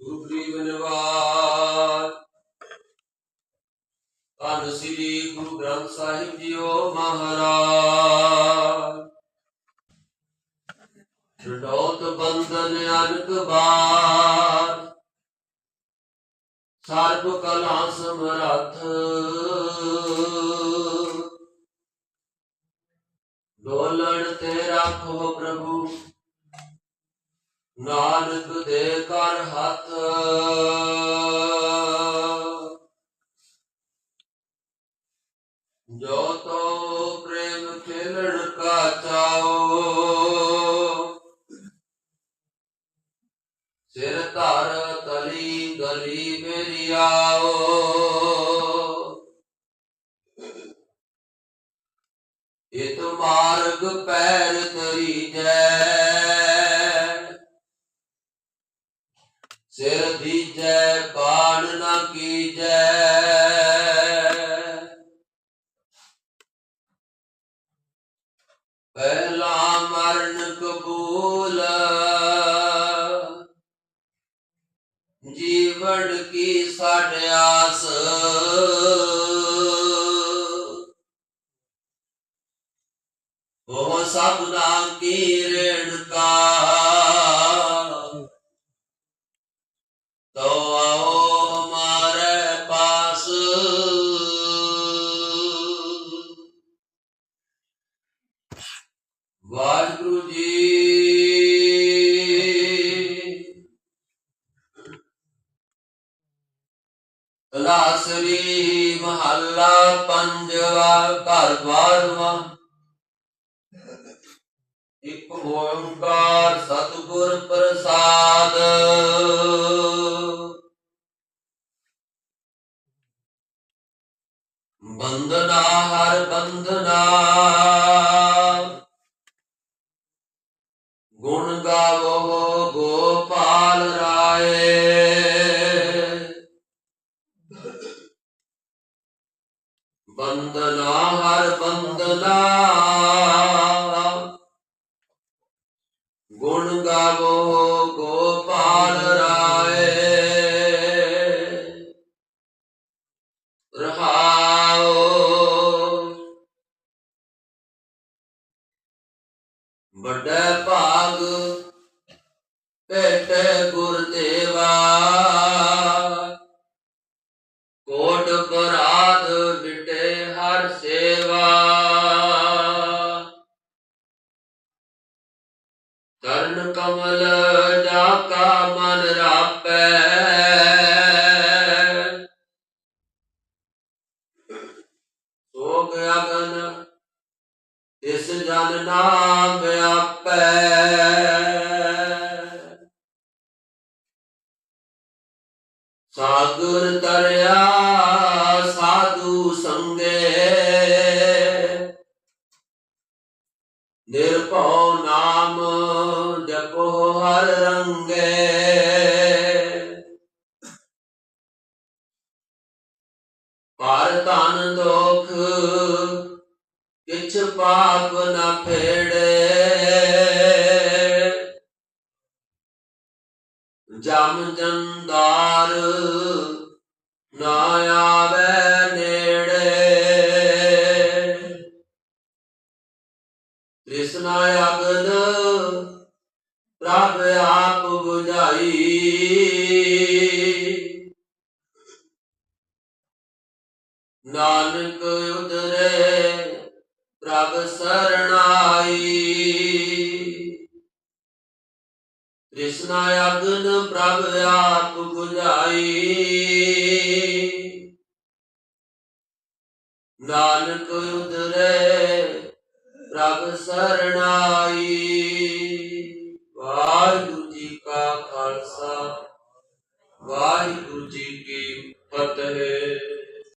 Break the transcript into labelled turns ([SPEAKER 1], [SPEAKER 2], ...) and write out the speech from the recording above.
[SPEAKER 1] ਗੁਰੂ ਗਰੀਬ ਨਿਵਾਜ ਧੰਨ ਸ੍ਰੀ ਗੁਰੂ ਗ੍ਰੰਥ ਸਾਹਿਬ ਜੀਓ ਮਹਾਰਾਜ। ਛਡੋਤ ਬੰਧਨ ਅਨਕ ਬਾਰ। ਸਰਬ ਕਲਾ ਸਮਰੱਥ। ਡੋਲਣ ਤੇ ਰੱਖੋ ਪ੍ਰਭੂ। ਨਾਨਕ ਦੇ ਕਰ ਹੱਥ। ਜੋ ਤੋ ਪ੍ਰੇਮ ਖੇਲਣ ਕਾ ਚਾਓ ਸਿਰ ਧਰ ਤਲੀ ਗਲੀ ਮੇਰੀ ਆਓ ਇਤ ਮਾਰਗ ਪੈਰ ਤਰੀ ਜੈ। ਸਿਰ ਦੀਜੈ ਬਾਣ ਨਾ ਕੀਜੈ। ਪਹਿਲਾ ਮਰਨ ਕਬੂਲ, ਜੀਵਨ ਕੀ ਸਾਡੇ ਆਸ। ਉਹ ਸਭ ਸਭਨਾ ਕੀ ਰੇਣ ਤਲਾਸਰੀ ਮਹੱਲਾ ਪੰਜਵਾ ਘਰ ਬਾਰਵਾ। ਇੱਕ ਓੰਕਾਰ ਸਤਿਗੁਰ ਪ੍ਰਸਾਦ। ਬੰਦਨਾ ਹਰ ਬੰਦਨਾ ਬੰਦਨਾ ਹਰ ਬੰਦਨਾ। ਗੁਣ ਗਾਵੋ ਗੋਪਾਲ ਰਾਏ। ਰਹਾਓ। ਵੱਡਾ ਭਾਗ ਭੇਟੇ ਸੇਵਾ। ਕਰਨ ਕਮਲ ਜਾ ਕਾ ਮਨ ਰਾਪੈ। ਸੋਗ ਅਗਨ ਇਸ ਜਨ ਨਾਮ ਵਿਆਪੈ ਸਾਗਰ ਤਰਿਆ ਸਾਧੂ ਸੰਗੇ। ਪਰ ਧਨ ਦੁਖ, ਕਿਛ ਪਾਪ ਨਾ ਫੇੜੇ। ਜਮ ਜੰਦਾਰ ਨਾ ਆਵੇ ਨੇੜੇ। ਤ੍ਰਿਸ਼ਨਾ ਅਗਨ ਪ੍ਰਭ ਆਪ 부ਝਾਈ ਸਰਣਾਈ ਤ੍ਰਿਸ਼ਨਾ ਅਗਨ ਪ੍ਰਭ ਆਪ 부ਝਾਈ ਨਾਨਕ